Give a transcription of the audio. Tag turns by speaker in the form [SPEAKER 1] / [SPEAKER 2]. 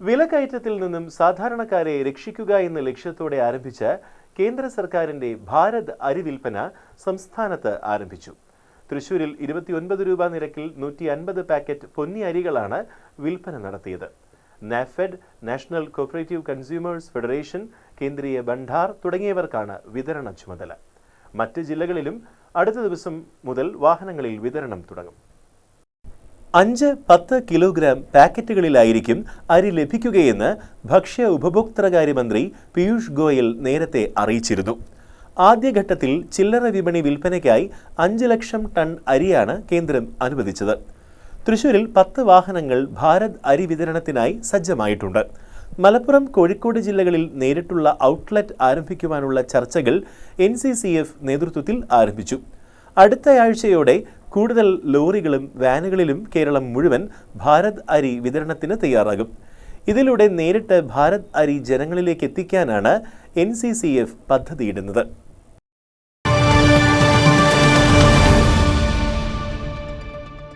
[SPEAKER 1] വിലക്കയറ്റത്തിൽ നിന്നും സാധാരണക്കാരെ രക്ഷിക്കുക എന്ന ലക്ഷ്യത്തോടെ ആരംഭിച്ച കേന്ദ്ര സർക്കാരിന്റെ ഭാരത് അരി വിൽപ്പന സംസ്ഥാനത്ത് ആരംഭിച്ചു. തൃശൂരിൽ ഇരുപത്തിയൊൻപത് രൂപ നിരക്കിൽ നൂറ്റി അൻപത് പാക്കറ്റ് പൊന്നി അരികളാണ് വിൽപ്പന നടത്തിയത്. NAFED national cooperative consumers federation Kendriya Bhandar തുടങ്ങിയവർക്കാണ് വിതരണ ചുമതല. മറ്റ് ജില്ലകളിലും അടുത്ത ദിവസം മുതൽ വാഹനങ്ങളിൽ വിതരണം തുടങ്ങും. അഞ്ച് പത്ത് കിലോഗ്രാം പാക്കറ്റുകളിലായിരിക്കും അരി ലഭിക്കുകയെന്ന് ഭക്ഷ്യ ഉപഭോക്തൃകാര്യമന്ത്രി പീയൂഷ് ഗോയൽ നേരത്തെ അറിയിച്ചിരുന്നു. ആദ്യഘട്ടത്തിൽ ചില്ലറ വിപണി വിൽപ്പനയ്ക്കായി അഞ്ച് ലക്ഷം ടൺ അരിയാണ് കേന്ദ്രം അനുവദിച്ചത്. തൃശൂരിൽ പത്ത് വാഹനങ്ങൾ ഭാരത് അരി വിതരണത്തിനായി സജ്ജമായിട്ടുണ്ട്. മലപ്പുറം കോഴിക്കോട് ജില്ലകളിൽ നേരിട്ടുള്ള ഔട്ട്ലെറ്റ് ആരംഭിക്കുവാനുള്ള ചർച്ചകൾ എൻ സി സി എഫ് നേതൃത്വത്തിൽ ആരംഭിച്ചു. അടുത്തയാഴ്ചയോടെ കൂടുതൽ ലോറികളും വാനുകളിലും കേരളം മുഴുവൻ ഭാരത് അരി വിതരണത്തിന് തയ്യാറാകും. ഇതിലൂടെ നേരിട്ട് ഭാരത് അരി ജനങ്ങളിലേക്ക് എത്തിക്കാനാണ് എൻ സി സി എഫ് പദ്ധതിയിടുന്നത്.